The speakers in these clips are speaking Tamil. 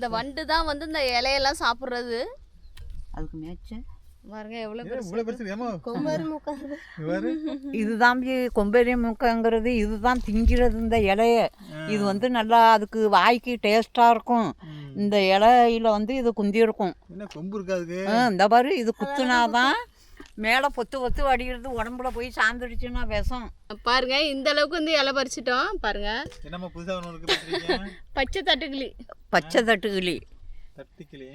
இந்த வண்டு தான் வந்து இந்த இலையெல்லாம் சாப்பிட்றது. அதுக்கு மேய்ச்ச. பாருங்க எவ்வளோ இவ்வளோ பெருசு. ஏமா? கொம்பரு முக்காது இவரு? இதுதான் கொம்பேரி முக்கங்கிறது இதுதான் திங்கிறது இந்த இலைய. இது வந்து நல்லா அதுக்கு வாய்க்கு டேஸ்ட்டாக இருக்கும். இந்த இலையில வந்து இது குந்தி இருக்கும் இந்த பாரு இது குத்துனாதான் மேலே பொத்து பொத்து அடிக்கிறது உடம்புல போய் சாந்துடுச்சுன்னா விஷம். பாருங்க இந்த அளவுக்கு வந்து இலை பறிச்சிட்டோம். பாருங்க. என்னம்மா புதுசா ஒன்று இருக்கு பண்றீங்க பச்சை தட்டுக்கிளி. பச்சை தட்டுக்கிளி. தட்டிக்கிளி.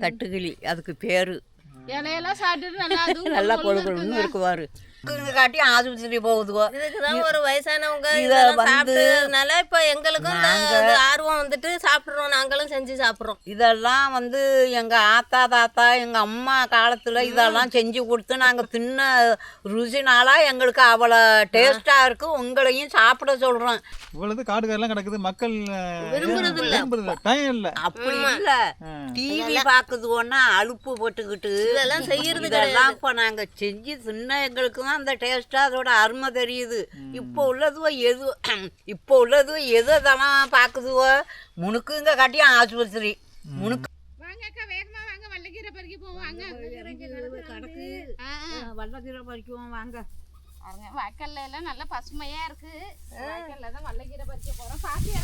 தட்டுக்கிளி. அதுக்கு பேர். இலையெல்லாம் சாப்பிட்டுட்டு நல்லா நல்லா கொழுக்கணும்னு இருக்குவாரு. காட்டி ஆஸ்பத்திரி போகுதுவோ. இதுக்குதான் ஒரு வயசானவங்க இத இதெல்லாம் சாப்பிட்டதுனால இப்ப எங்களுக்கும் ஆர்வம் வந்துட்டு சாப்பிடுறோம் நாங்களும் செஞ்சு சாப்பிடுறோம். இதெல்லாம் வந்து எங்கள் ஆத்தா தாத்தா எங்கள் அம்மா காலத்தில் இதெல்லாம் செஞ்சு கொடுத்து நாங்கள் தின்ன ருசினால எங்களுக்கு அவ்வளோ டேஸ்ட்டாக இருக்குது உங்களையும் சாப்பிட சொல்கிறோம் இவ்வளவு காடுகாரெல்லாம் கிடக்குது. மக்கள் விரும்புறது இல்ல. டைம் இல்ல. அப்படி இல்லை. டிவி பார்க்குதுவோன்னா அலுப்பு போட்டுக்கிட்டு இதெல்லாம் செய்யறது இதெல்லாம் இப்போ நாங்கள் செஞ்சு தின்ன எங்களுக்கு தான் அந்த டேஸ்ட்டாக அதோட அருமை தெரியுது. இப்போ உள்ளதுவோ எது இப்போ உள்ளதுவோ எது அதெல்லாம் பார்க்குதுவோ முணுக்குங்க காட்டியும் ஆஸ்பத்திரி. முணுக்கு வாங்க வாங்க வாங்க வாய்க்கால்ல எல்லாம் நல்லா பசுமையா இருக்கு. வாய்க்கால்ல தான் வல்லக்கீரை பறிக்க போறோம். பாத்தியா?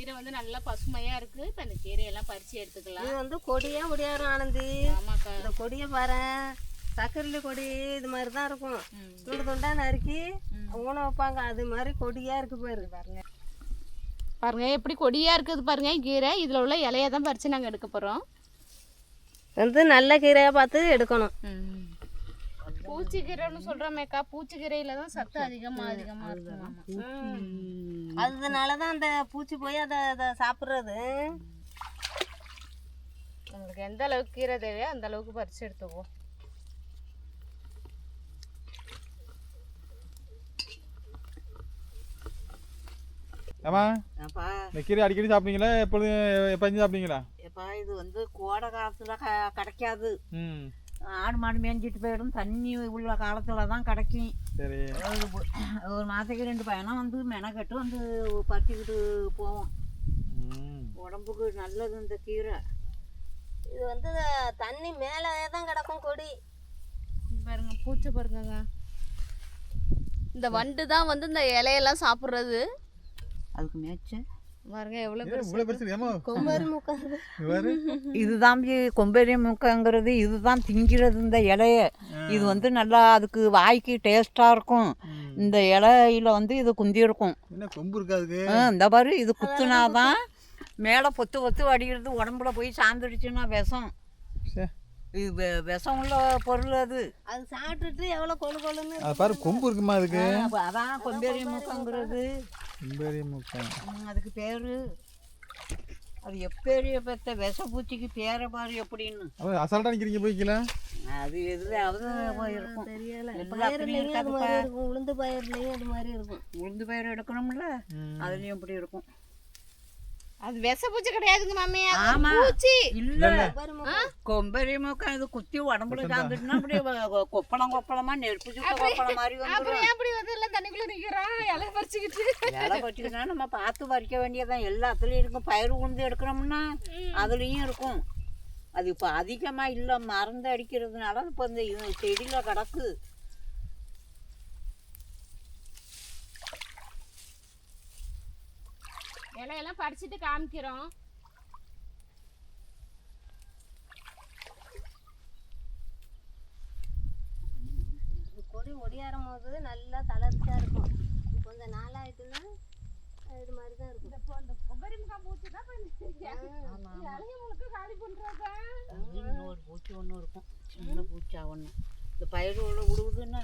கீரை வந்து நல்லா பசுமையா இருக்கு. இப்ப இந்த கீரையெல்லாம் பறிச்சு எடுத்துக்கலாம். இது வந்து கொடியா ஒடியாரும் ஆனந்தி? ஆமாக்கா. இந்த கொடியை பாரு சக்கரலி கொடி இது மாதிரி தான் இருக்கும் துண்டு துண்டா நறுக்கி ஊன வைப்பாங்க. அது மாதிரி கொடியா இருக்கு பாரு பாருங்க. பாருங்க எப்படி கொடியா இருக்குது பாருங்க கீரை. இதுல உள்ள இலைய தான் பறிச்சு நாங்க எடுக்க போறோம். வந்து நல்ல கீரையா பார்த்து எடுக்கணும். பூச்சிக்கீரைன்னு சொல்றோமேக்கா பூச்சிக்கீரையில தான் சத்து அதிகமா அதிகமா இருக்கும். அதனால தான் அந்த பூச்சி போய் அதை அதை சாப்பிட்றது. உங்களுக்கு எந்த அளவுக்கு கீரை தேவையோ அந்த அளவுக்கு பறிச்சு எடுத்துக்குவோம். ஏமா இந்த கீரை அடிக்கடி சாப்பிடுவீங்களா? எப்பொழுதும் எப்போ சாப்பிடுவீங்களா? எப்பா இது வந்து கோடை காலத்தில் க கிடைக்காது. ம். ஆடு மாடு மேய்ஞ்சிட்டு போயிடும். தண்ணி உள்ள காலத்தில் தான் கிடைக்கும். சரி. ஒரு ஒரு மாதத்துக்கு ரெண்டு பயணம் வந்து மெனக்கட்டு வந்து பறிச்சுக்கிட்டு போவோம். ம். உடம்புக்கு நல்லது இந்த கீரை. இது வந்து தண்ணி மேலே தான் கிடக்கும் கொடி. பாருங்க பூச்சி பாருங்கங்க இந்த வண்டு தான் வந்து இந்த இலையெல்லாம் சாப்பிட்றது. அதுக்கு மேய்ச்ச இதுதான் கொம்பேரி முக்கங்கிறது இதுதான் திங்கிறது இந்த இலைய. இது வந்து நல்லா அதுக்கு வாய்க்கு டேஸ்ட்டாக இருக்கும். இந்த இலையில வந்து இது குந்தி இருக்கும். இந்த பாரு இது குத்துனாதான் மேலே பொத்து பொத்து அடிக்கிறது உடம்புல போய் சாந்துடுச்சுன்னா விஷம். இது விஷம் உள்ள பொருள் அது. அது சாப்பிட்டுட்டு எவ்வளோ கொழு கொழுன்னு அது பாரு கொம்பு இருக்குமா அதுக்கு? அதான் கொம்பேரி முக்கங்கிறது. கொம்பேரி முக்கம் அதுக்கு பேரு. அது எப்பேரிய பெத்த விஷ பூச்சிக்கு பேரை பாரு எப்படின்னு. அசால்ட்டாக நிற்கிறீங்க போய்க்கல அது எதுலையாவது போய் இருக்கும் தெரியல. உளுந்து பயிர்லையும் அது மாதிரி இருக்கும். உளுந்து பயிர் எடுக்கணும்ல? அதுலயும் இப்படி இருக்கும். அது விஷ பூச்சி கிடையாதுங்க மாமி. ஆமா. பூச்சி. இல்ல. கொம்பரு முக்கா கொம்பரி மூக்கம் இது குத்தி உடம்புல சாந்துட்டுனா அப்படியே கொப்பளம் கொப்பளமா நெருப்பு சுட்ட கொப்பளம் மாதிரி அப்புறம் அப்படி வந்து எல்லாம் தண்ணிக்குள்ள நிக்கிறோம் இலை பறிச்சுக்கிட்டு. இலை பற்றினா நம்ம பார்த்து பறிக்க வேண்டியதான் எல்லாத்துலேயும் இருக்கும். பயிர் உளுந்து எடுக்கிறோம்னா அதுலேயும் இருக்கும். அது இப்போ அதிகமாக இல்லை. மருந்து அடிக்கிறதுனால இப்போ இந்த இது செடியில் கிடக்கு. இலையெல்லாம் பறிச்சுட்டு காமிக்கிறோம். கொடி ஒடியாரும் போது நல்லா தளர்ச்சியா இருக்கும். கொஞ்சம் நாளாயிட்டுன்னா இது மாதிரி தான் இருக்கும் இப்போ அந்த கொம்பரி முக்காம் பூச்சி தான் இலைய முழுக்க காலி பண்றாங்க இன்னொரு பூச்சி ஒன்று இருக்கும். சின்ன பூச்சா ஒன்று இந்த பயிர் உள்ள விடுவுதுன்னு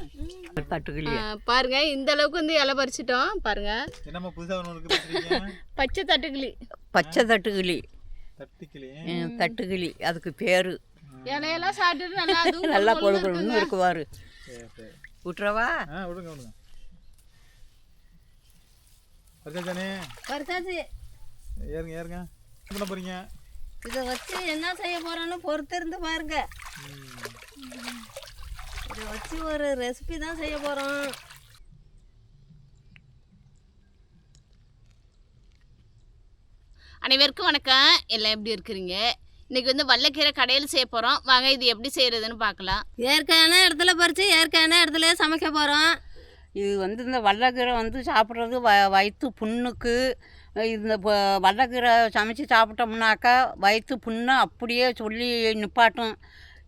பாருங்க இந்த அளவுக்கு வந்து இலை பறிச்சிட்டோம் பாருங்க. பச்சை தட்டுக்கிளி. பச்சை தட்டுக்கிளி. தட்டிக்கிளி. அதுக்கு பேர். இலையெல்லாம் சாப்பிட்டுட்டு நல்லா நல்லா கொழுக்கணும்னு இருக்குவாரு. விட்டுறவா விடுங்க விடுங்க பரிசாச்சானே பறிச்சாச்சு. ஏறுங்க ஏறுங்க. என்ன பண்ண போறீங்க? இதை வச்சு என்ன செய்ய போறோன்னு பொறுத்திருந்து பாருங்க. இதை வச்சு ஒரு ரெசிபி தான் செய்ய போறோம். அனைவருக்கும் வணக்கம். எல்லாம் எப்படி இருக்கிறீங்க? இன்னைக்கு வந்து வல்லக்கீரை கடையில் செய்ய போகிறோம் வாங்க இது எப்படி செய்கிறதுன்னு பார்க்கலாம். இயற்கையான இடத்துல பறித்து இயற்கையான இடத்துல சமைக்க போகிறோம் இது வந்து இந்த வல்லக்கீரை வந்து சாப்பிட்றது வ வயிற்று புண்ணுக்கு இந்த வல்லக்கீரை சமைச்சு சாப்பிட்டோம்னாக்கா வயிற்று புண்ணை அப்படியே சொல்லி நிப்பாட்டும்.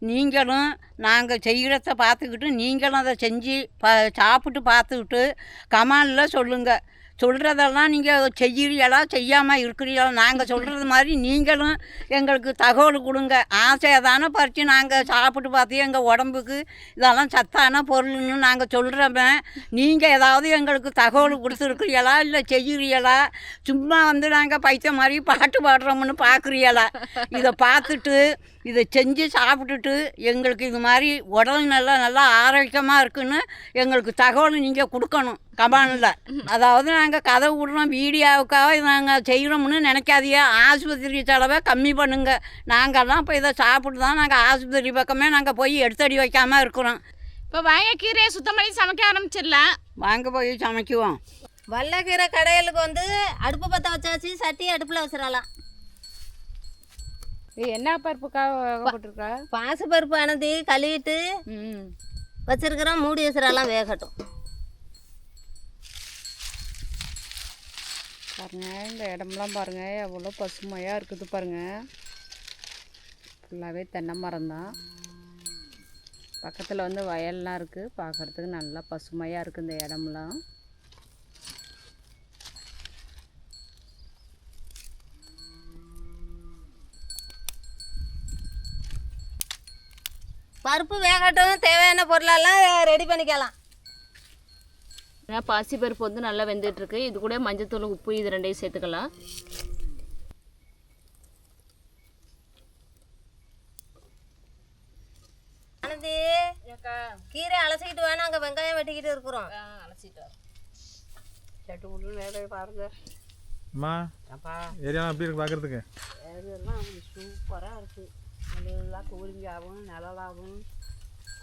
நீங்களும் நாங்கள் செய்கிறத பார்த்துக்கிட்டு நீங்களும் அதை செஞ்சு ப சாப்பிட்டு பார்த்துக்கிட்டு கமானில் சொல்லுங்கள் சொல்கிறதெல்லாம் நீங்கள் செய்கிறீங்களா செய்யாமல் இருக்கிறீங்களா? நாங்கள் சொல்கிறது மாதிரி நீங்களும் எங்களுக்கு தகவல் கொடுங்க. ஆசையாக தானே பறித்து நாங்கள் சாப்பிட்டு பார்த்து எங்கள் உடம்புக்கு இதெல்லாம் சத்தான பொருள்னு நாங்கள் சொல்கிறோமே நீங்கள் ஏதாவது எங்களுக்கு தகவல் கொடுத்துருக்குறீங்களா இல்லை செய்கிறீங்களா சும்மா வந்து நாங்கள் பைத்த மாதிரி பாட்டு பாடுறோம்னு பார்க்குறீங்களா? இதை பார்த்துட்டு இதை செஞ்சு சாப்பிட்டுட்டு எங்களுக்கு இது மாதிரி உடல் நல்லா நல்லா ஆரோக்கியமாக இருக்குன்னு எங்களுக்கு தகவல் நீங்கள் கொடுக்கணும். கமானில் அதாவது நாங்கள் கதை விடுறோம் வீடியோவுக்காக நாங்கள் செய்கிறோம்னு நினைக்காதீங்க. ஆஸ்பத்திரி செலவை கம்மி பண்ணுங்க. நாங்கள்லாம் இப்போ இதை சாப்பிட்டு தான் நாங்கள் ஆஸ்பத்திரி பக்கமே நாங்கள் போய் எடுத்தடி வைக்காமல் இருக்கிறோம். இப்போ வாங்க கீரையை சுத்தம் பண்ணி சமைக்க ஆரம்பிச்சிடலாம். வாங்க போய் சமைக்குவோம். வல்லக்கீரை கடையலுக்கு வந்து அடுப்பு பற்ற வச்சாச்சு சட்டி அடுப்பில் வச்சிடலாம். என்ன பருப்புக்காக போட்டிருக்கா பாசிப்பருப்பு அனதி கழுவிட்டு வச்சிருக்கிறோம் மூடி வச்சிடலாம் வேகட்டும். பாருங்க இந்த இடம்லாம் பாருங்க எவ்வளோ பசுமையாக இருக்குது பாருங்க. ஃபுல்லாகவே தென்னை மரம் தான். பக்கத்தில் வந்து வயல்லாம் இருக்குது பார்க்குறதுக்கு நல்லா பசுமையாக இருக்குது இந்த இடம்லாம். பருப்பு வேகட்டும் தேவையான பொருளெல்லாம் ரெடி பண்ணிக்கலாம். பாசிப்பருப்பு வந்து நல்லா வெந்துட்டு இருக்கு இது கூட மஞ்சத்தூள் உப்பு இது ரெண்டையும் சேர்த்துக்கலாம். அனதி கீரை அலசிக்கிட்டு வேணா அங்கே வெங்காயம் வெட்டிக்கிட்டு இருக்கிறோம். அலசிட்டு சட்டு விட்டு வேலையை பாருங்க. அம்மா ஏரியாலாம் எப்படி இருக்கு பார்க்குறதுக்கு எல்லாம் சூப்பராக இருக்குது நல்லா கூலிங்காகவும் நிழலாகவும்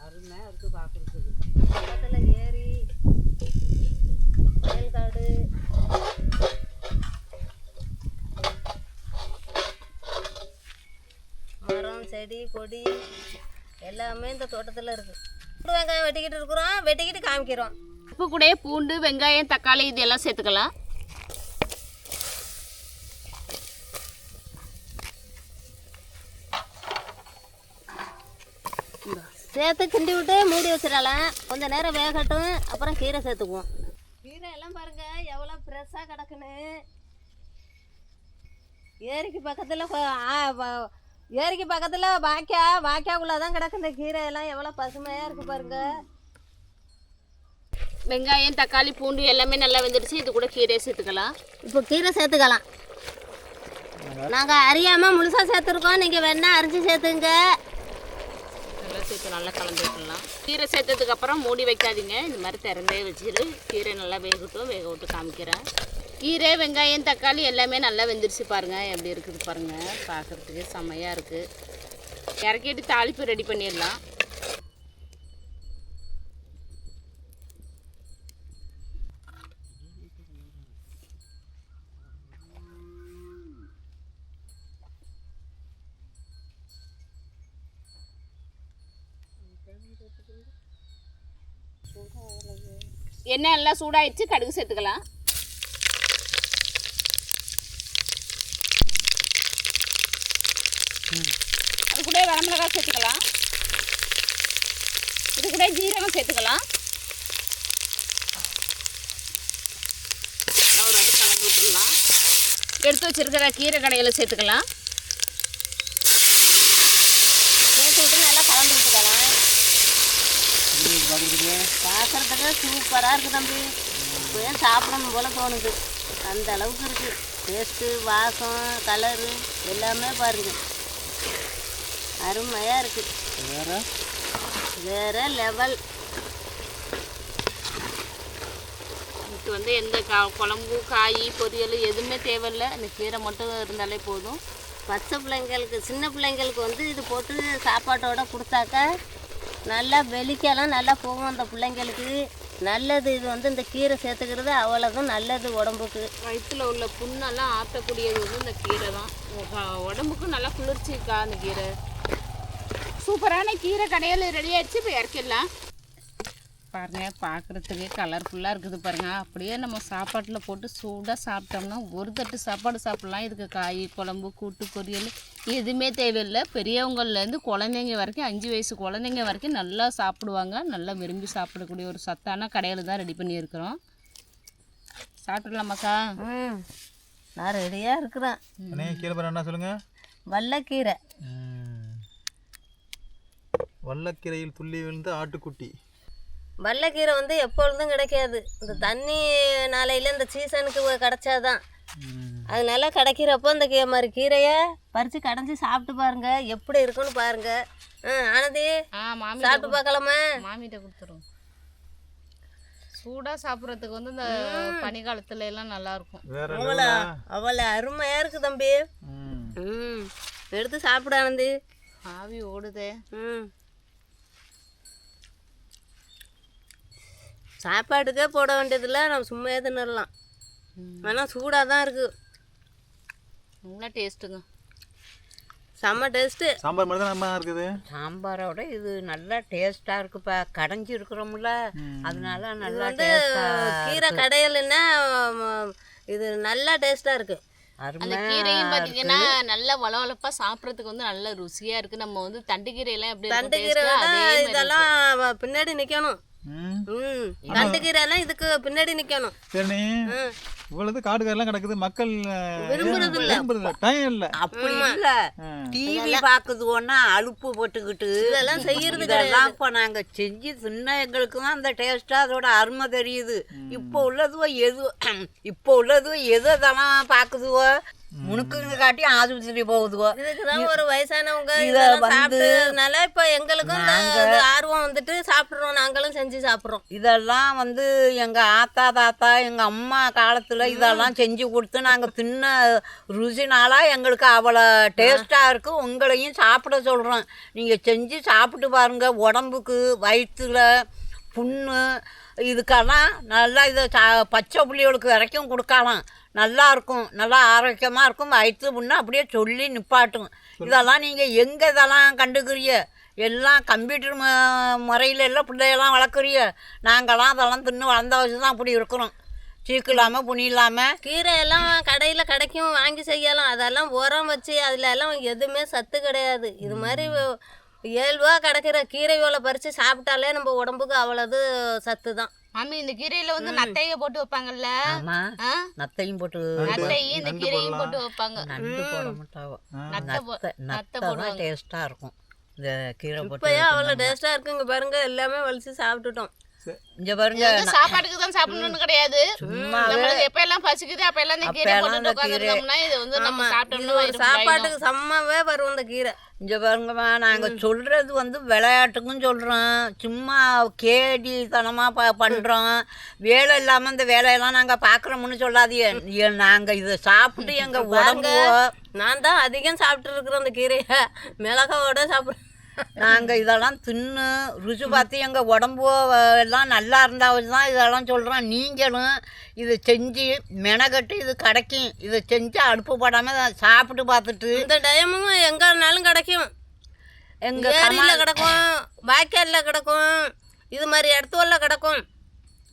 அருமையாக இருக்குது பார்க்குறதுக்கு பக்கத்தில் ஏரி வயல்காடு மரம் செடி கொடி எல்லாமே இந்த தோட்டத்தில் இருக்குது வெங்காயம் வெட்டிக்கிட்டு இருக்கிறோம் வெட்டிக்கிட்டு காமிக்கிறோம். உப்பு கூட பூண்டு வெங்காயம் தக்காளி இது எல்லாம் சேர்த்துக்கலாம். சேர்த்து கிண்டி விட்டு மூடி வச்சிடலாம் கொஞ்ச நேரம் வேகட்டும் அப்புறம் கீரை சேர்த்துக்குவோம். கீரை எல்லாம் பாருங்க எவ்வளோ ஃப்ரெஷ்ஷாக கிடக்குன்னு. ஏரிக்கு பக்கத்தில் ஏரிக்கு பக்கத்தில் வாய்க்கா வாய்க்காக்குள்ளே தான் கிடக்கு இந்த கீரை எல்லாம். எவ்வளோ பசுமையாக இருக்குது பாருங்க. வெங்காயம் தக்காளி பூண்டு எல்லாமே நல்லா வெந்துடுச்சு. இது கூட கீரையை சேர்த்துக்கலாம். இப்போ கீரை சேர்த்துக்கலாம். நாங்கள் அறியாமல் முழுசாக சேர்த்துருக்கோம். நீங்கள் வேணா அரிஞ்சு சேர்த்துங்க. நல்லா நல்லா கலந்து விட்டுடலாம் கீரை சேர்த்ததுக்கு அப்புறம் மூடி வைக்காதீங்க. இந்த மாதிரி திறந்தே வச்சிரு. கீரை நல்லா வேகட்டும். வேக விட்டு காமிக்கிறேன். கீரை வெங்காயம் தக்காளி எல்லாமே நல்லா வெந்துருச்சு பாருங்க. எப்படி இருக்குது பாருங்க. பார்க்கறதுக்கு செம்மையாக இருக்குது இறக்கிட்டு தாளிப்பு ரெடி பண்ணிடலாம். எண்ணெய் நல்லா சூடாயிடுச்சு கடுகு சேர்த்துக்கலாம். அது கூட வரமிளகாய் சேர்த்துக்கலாம். இது கூட ஜீரகம் சேர்த்துக்கலாம். நான் ஒரு எடுத்து வச்சிருக்கிற கீரை கடையில் சேர்த்துக்கலாம் சேர்த்து விட்டு நல்லா கலந்து விட்டுக்கலாம் பார்க்குறதுக்கு சூப்பராக இருக்குது தம்பி. இப்போயே சாப்பிடணும் போல தோணுது. அந்த அளவுக்கு இருக்குது டேஸ்ட்டு வாசம் கலரு எல்லாமே பாருங்க. அருமையாக இருக்குது வேறு? வேற லெவல் இதுக்கு வந்து எந்த கா குழம்பு காய் பொரியல் எதுவுமே தேவையில்லை. இந்த கீரை மட்டும் இருந்தாலே போதும். பச்சை பிள்ளைங்களுக்கு சின்ன பிள்ளைங்களுக்கு வந்து இது போட்டு சாப்பாட்டோட கொடுத்தாக்க நல்லா வெளிக்கெல்லாம் நல்லா போகும் அந்த பிள்ளைங்களுக்கு. நல்லது இது வந்து இந்த கீரை சேர்த்துக்கிறது அவ்வளோதான் நல்லது உடம்புக்கு. வயிற்றுல உள்ள புண்ணெல்லாம் ஆற்றக்கூடியது வந்து இந்த கீரை தான். உ- உடம்புக்கு நல்லா குளிர்ச்சிக்கா அந்த கீரை. சூப்பரான கீரை கடையில் ரெடி ஆயிடுச்சு இப்போ இறக்கிடலாம். பாருங்க பார்க்குறதுக்கு கலர்ஃபுல்லாக இருக்குது பாருங்க. அப்படியே நம்ம சாப்பாட்டில் போட்டு சூடாக சாப்பிட்டோம்னா ஒரு தட்டு சாப்பாடு சாப்பிட்லாம். இதுக்கு காய் குழம்பு கூட்டு பொரியல் எதுவுமே தேவையில்லை. பெரியவங்கள்லேருந்து குழந்தைங்க வரைக்கும் அஞ்சு வயசு குழந்தைங்க வரைக்கும் நல்லா சாப்பிடுவாங்க. நல்லா விரும்பி சாப்பிடக்கூடிய ஒரு சத்தான கடையில் தான் ரெடி பண்ணியிருக்கிறோம். சாப்பிட்றலாமாக்கா ம் நான் ரெடியாக இருக்கிறேன். கீரை என்ன சொல்லுங்க. வல்லக்கீரை. வல்லக்கீரையில் துள்ளி விழுந்த ஆட்டுக்குட்டி. வல்லக்கீரை வந்து எப்பொழுதும் கிடைக்காது. இந்த தண்ணி நாளையில் இந்த சீசனுக்கு கிடச்சாதான். அதனால கிடைக்கிறப்போ இந்த கீ மாதிரி கீரையை பறித்து கடைஞ்சி சாப்பிட்டு பாருங்க. எப்படி இருக்குன்னு பாருங்க. ஆ ஆனந்தி ஆ மாமி சாப்பிட்டு பார்க்கலாமா? மாமிகிட்ட கொடுத்துரும். சூடாக சாப்பிட்றதுக்கு வந்து இந்த பனிக்காலத்துல எல்லாம் நல்லா இருக்கும். அவ்வளோ அவ்வளோ அருமையாக இருக்குது தம்பி. ம். ம். எடுத்து சாப்பிடு ஆனந்தி. ஆவி ஓடுதே. ம். சாப்பாட்டுக்கே போட வேண்டியதில்ல நம்ம சும்மா தின்னலாம் ஆனால் சூடாக தான் இருக்குது நல்லா டேஸ்ட்டுங்க. செம்ம டேஸ்ட்டு. சாம்பார் மாதிரி தான் நம்ம இருக்குது? சாம்பாரோட இது நல்லா டேஸ்ட்டாக இருக்குப்பா. கடைஞ்சி இருக்கிறோம்ல. அதனால நல்லா வந்து கீரை கடையல்னா இது நல்லா டேஸ்ட்டாக இருக்குது அந்த கீரையும் பார்த்தீங்கன்னா நல்லா வளவளப்பா சாப்பிட்றதுக்கு வந்து நல்ல ருசியா இருக்கு. நம்ம வந்து தண்டு கீரையெல்லாம் எப்படி தண்டு கீரை இதெல்லாம் பின்னாடி நிற்கணும் ம். ம். தண்டு கீரைலாம் இதுக்கு பின்னாடி நிற்கணும் சரி. இவ்வளவு காடுகாரெல்லாம் கிடக்குது. மக்கள் விரும்புறது இல்ல. விரும்புறது டைம் இல்லை. அப்படி இல்ல. டிவி பாக்குதுவோன்னா அலுப்பு போட்டுக்கிட்டு இதெல்லாம் செய்யறது இதெல்லாம் இப்போ நாங்க செஞ்சு சின்ன எங்களுக்கு தான் அந்த டேஸ்டா அதோட அருமை தெரியுது. இப்போ உள்ளதுவோ எது இப்போ உள்ளதுவோ எது அதெல்லாம் பாக்குதுவோ? முனுக்குங்க காட்டி ஆஸ்பத்திரி போகுதுவோ. இதுக்கு தான் ஒரு வயசானவங்க இத இதெல்லாம் சாப்பிட்டதுனால இப்போ எங்களுக்கும் ஆர்வம் வந்துட்டு சாப்பிட்றோம். நாங்களும் செஞ்சு சாப்பிட்றோம். இதெல்லாம் வந்து எங்க ஆத்தா தாத்தா எங்க அம்மா காலத்துல இதெல்லாம் செஞ்சு கொடுத்து நாங்க தின்ன ருசினால எங்களுக்கு அவ்வளோ டேஸ்டா இருக்கு. உங்களையும் சாப்பிட சொல்றோம். நீங்க செஞ்சு சாப்பிட்டு பாருங்க. உடம்புக்கு வயிற்றுல புண்ணு இதுக்கெல்லாம் நல்லா இதை சா பச்சை புள்ளிகளுக்கு வரைக்கும் கொடுக்கலாம். நல்லா இருக்கும் நல்லா ஆரோக்கியமாக இருக்கும். வயிற்று புண்ணு அப்படியே சொல்லி நிப்பாட்டும். இதெல்லாம் நீங்கள் எங்கே இதெல்லாம் கண்டுக்கிறீங்க? எல்லாம் கம்ப்யூட்டர் மு முறையில் எல்லாம் பிள்ளையெல்லாம் வளர்க்குறீங்க. நாங்களாம் அதெல்லாம் தின்னு வளர்ந்த வச்சு தான் அப்படி இருக்கிறோம். சீக்கு இல்லாமல் புனி இல்லாமல் கீரை எல்லாம் கடையில் கிடைக்கும் வாங்கி செய்யலாம். அதெல்லாம் உரம் வச்சு அதில் எல்லாம் எதுவுமே சத்து கிடையாது. இது மாதிரி இயல்பா கிடைக்கிற கீரை ஓலை பறித்து சாப்பிட்டாலே நம்ம உடம்புக்கு அவ்வளவு சத்து தான் மாமி இந்த கீரையில வந்து நத்தைய போட்டு வைப்பாங்கல்ல? நத்தையும் போட்டு நத்தையும் இந்த கீரையும் போட்டு வைப்பாங்க. நண்டு போட மாட்டாவோ. நத்தை நத்தை தான் டேஸ்ட்டாக இருக்கும். இந்த கீரை போட்டு இப்போயே அவ்வளோ டேஸ்ட்டாக இருக்கு இங்கே பாருங்க. எல்லாமே வலிச்சு சாப்பிட்டுட்டோம். இங்கே பாருங்க சாப்பாட்டுக்கு தான் சாப்பிடணும்னு கிடையாது. நம்மளுக்கு எப்ப எல்லாம் பசிக்குது அப்ப இந்த கீரை போட்டு இது வந்து நம்ம சாப்பிட்டோம்னா. சாப்பாட்டுக்கு செம்மவே வரும் இந்த கீரை. இங்கே பாருங்கம்மா நாங்கள் சொல்கிறது வந்து விளையாட்டுக்கும் சொல்கிறோம் சும்மா கேடித்தனமாக ப பண்ணுறோம் வேலை இல்லாமல் இந்த வேலையெல்லாம் நாங்கள் பார்க்குறோம்னு சொல்லாதீங்க. நாங்கள் இதை சாப்பிட்டு எங்கள் உடம்பு நான் தான் அதிகம் சாப்பிட்டு இருக்கிறேன் இந்த கீரையை. மிளகாவோட சாப்பிட்றேன். நாங்கள் இதெல்லாம் தின்னு ருசி பார்த்து எங்கள் உடம்பு எல்லாம் நல்லா இருந்தால் தான் இதெல்லாம் சொல்கிறோம் நீங்களும் இதை செஞ்சு மெனக்கட்டு இது கிடைக்கும். இதை செஞ்சு அடுப்பு போடாமல் சாப்பிட்டு பார்த்துட்டு இந்த டைமும் எங்கேனாலும் கிடைக்கும். எங்கள் ஏரியில் கிடக்கும் வாய்க்காலில் கிடக்கும் இது மாதிரி இடத்துல கிடக்கும்.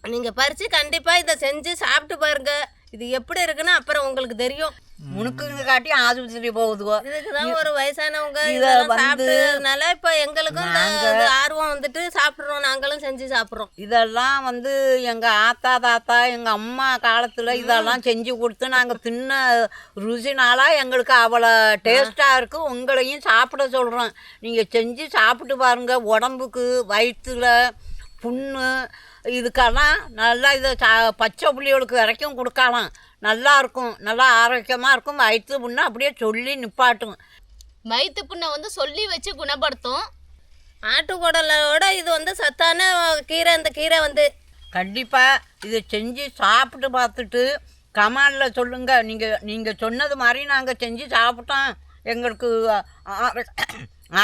நீங்கள் பறித்து கண்டிப்பாக இதை செஞ்சு சாப்பிட்டு பாருங்க. இது எப்படி இருக்குன்னு அப்புறம் உங்களுக்கு தெரியும். முனுக்குங்க காட்டி ஆஸ்பத்திரி போகுதுவோ இதுக்கு தான் ஒரு வயசானவங்க இத இதெல்லாம் சாப்பிட்டதுனால இப்போ எங்களுக்கும் ஆர்வம் வந்துட்டு சாப்பிட்றோம். நாங்களும் செஞ்சு சாப்பிட்றோம். இதெல்லாம் வந்து எங்கள் ஆத்தா தாத்தா எங்கள் அம்மா காலத்தில் இதெல்லாம் செஞ்சு கொடுத்து நாங்கள் தின்ன ருசினால எங்களுக்கு அவ்வளோ டேஸ்ட்டாக இருக்குது உங்களையும் சாப்பிட சொல்கிறோம் நீங்கள் செஞ்சு சாப்பிட்டு பாருங்க. உடம்புக்கு வயிற்றுல புண்ணு இதுக்கெல்லாம் நல்லா இதை சா பச்சை புள்ளிகளுக்கு வரைக்கும் கொடுக்கலாம். நல்லா இருக்கும் நல்லா ஆரோக்கியமாக இருக்கும் வயிற்று புண்ணு அப்படியே சொல்லி நிப்பாட்டும் வயிற்று புண்ணை வந்து சொல்லி வச்சு குணப்படுத்தும். ஆட்டுக்குடலோட இது வந்து சத்தான கீரை இந்த கீரை வந்து. கண்டிப்பாக இதை செஞ்சு சாப்பிட்டு பார்த்துட்டு கமாலில் சொல்லுங்கள் நீங்கள் நீங்கள் சொன்னது மாதிரி நாங்கள் செஞ்சு சாப்பிட்டோம். எங்களுக்கு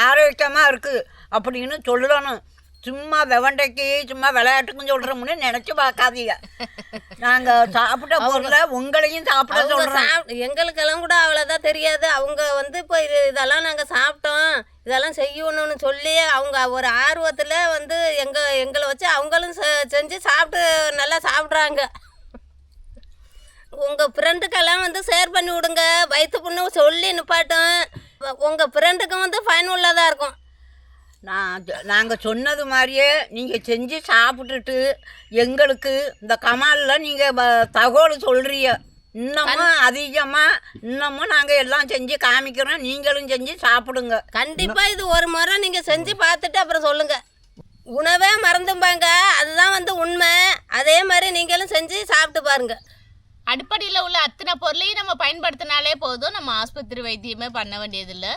ஆரோக்கியமாக இருக்குது அப்படின்னு சொல்லணும். சும்மா வெவண்டைக்கு சும்மா விளையாட்டுக்கும் சொல்கிறோம்னு நினச்சி பார்க்காதீங்க. நாங்கள் சாப்பிட்ட பொருளை உங்களையும் சாப்பிட சொல்கிறோம் எங்களுக்கெல்லாம் கூட அவ்வளோதான் தெரியாது. அவங்க வந்து இப்போ இது இதெல்லாம் நாங்கள் சாப்பிட்டோம். இதெல்லாம் செய்யணும்னு சொல்லி அவங்க ஒரு ஆர்வத்தில் வந்து எங்கள் எங்களை வச்சு அவங்களும் செஞ்சு சாப்பிட்டு நல்லா சாப்பிட்றாங்க. உங்கள் ஃப்ரெண்டுக்கெல்லாம் வந்து ஷேர் பண்ணி விடுங்க. வயிற்று புண்ணு சொல்லி நிப்பாட்டும். உங்கள் ஃப்ரெண்டுக்கும் வந்து பயனுள்ளதாக இருக்கும். நான் நாங்கள் சொன்னது மாதிரியே நீங்கள் செஞ்சு சாப்பிட்டுட்டு எங்களுக்கு இந்த கமாலில் நீங்கள் தகவல் சொல்கிறீங்க இன்னமும் அதிகமாக இன்னமும் நாங்கள் எல்லாம் செஞ்சு காமிக்கிறோம். நீங்களும் செஞ்சு சாப்பிடுங்க. கண்டிப்பாக இது ஒரு முறை நீங்கள் செஞ்சு பார்த்துட்டு அப்புறம் சொல்லுங்கள் உணவே மறந்தும்பாங்க. அதுதான் வந்து உண்மை. அதே மாதிரி நீங்களும் செஞ்சு சாப்பிட்டு பாருங்கள் அடுப்படியில் உள்ள அத்தனை பொருளையும் நம்ம பயன்படுத்தினாலே போதும். நம்ம ஆஸ்பத்திரி வைத்தியமே பண்ண வேண்டியதில்லை.